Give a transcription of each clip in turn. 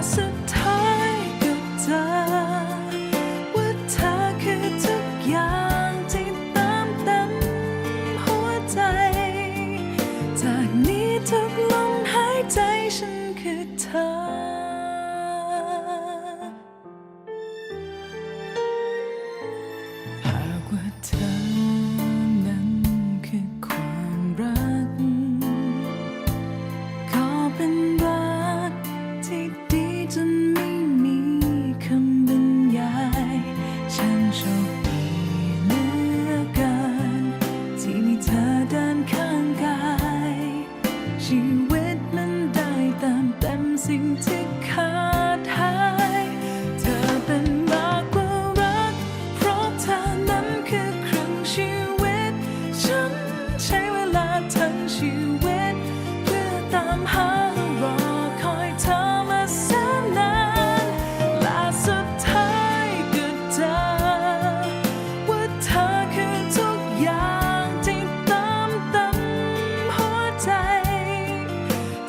crescent she will.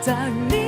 在你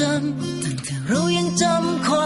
จำตั้งแต่เรายังจำความ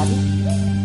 sabe?